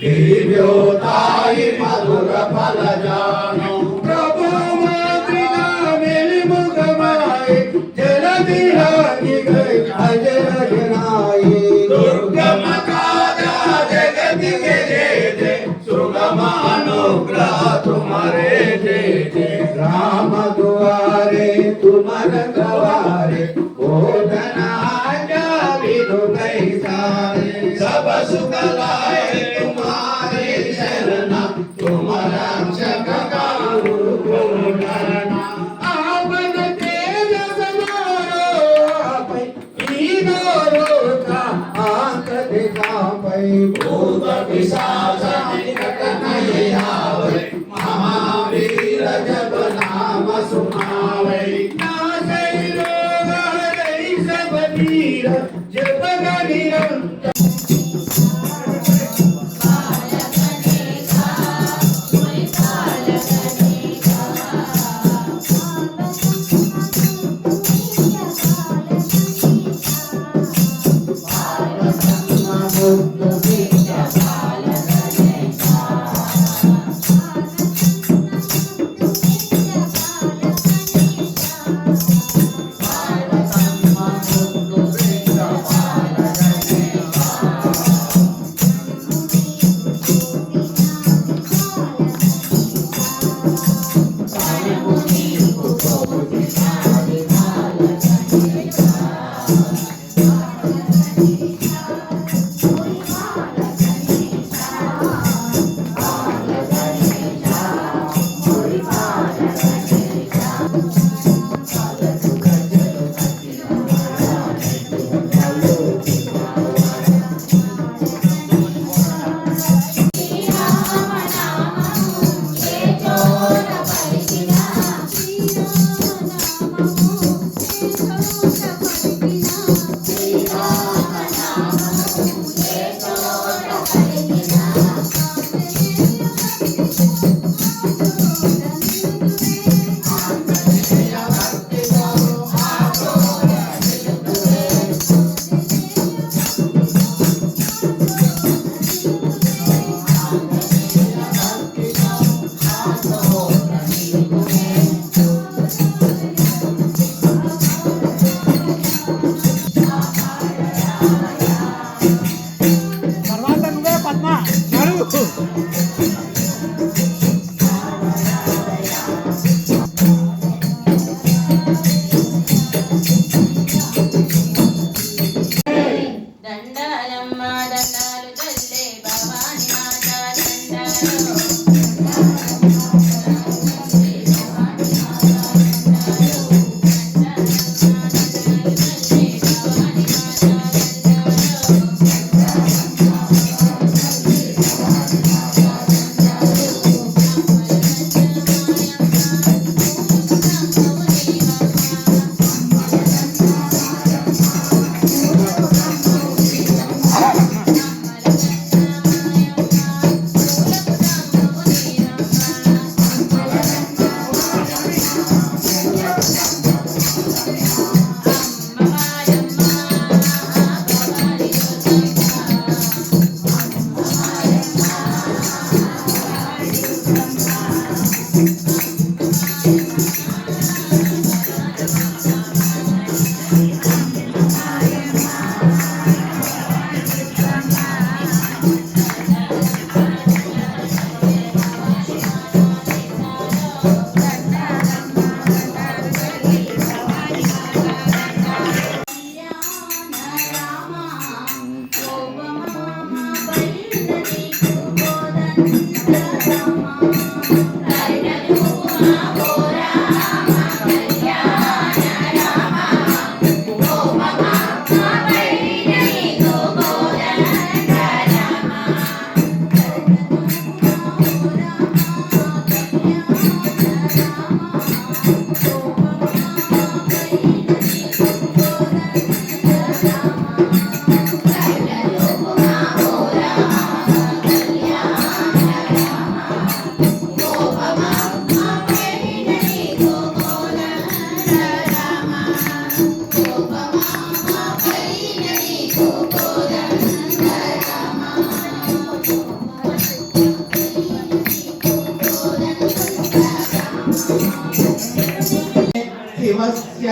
దేవ్యోతాయి మధుర ఫలజానం. ప్రభు మాతృక వెలిముఖమాయి జలదిహాగి అజయ జనాయి దుర్గమ కాదా జగతి జయ సుగమానుగ్రహ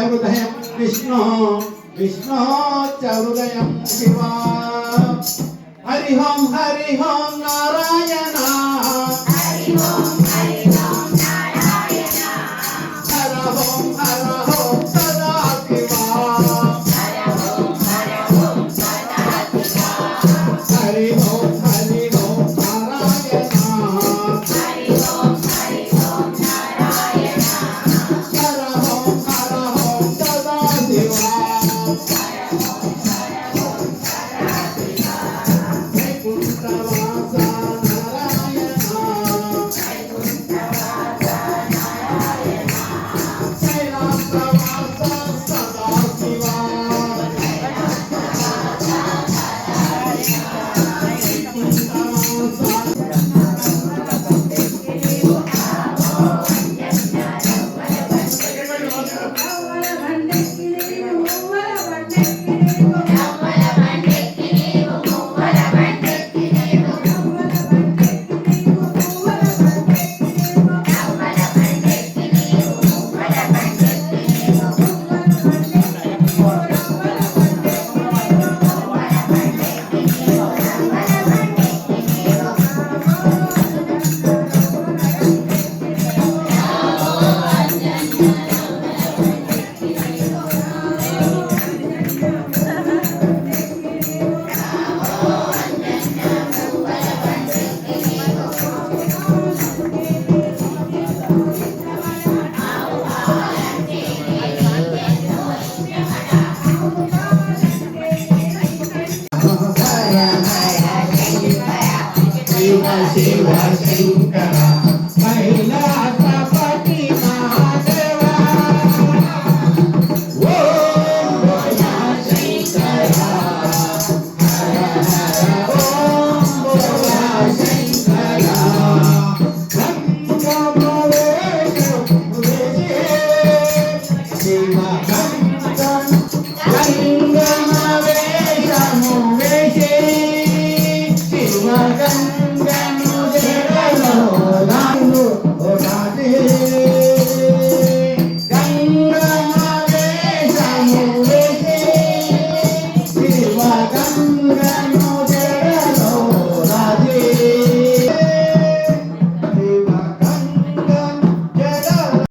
च हृदयं विष्णु विष्णुः शिवा। हरिः ओं नारायण।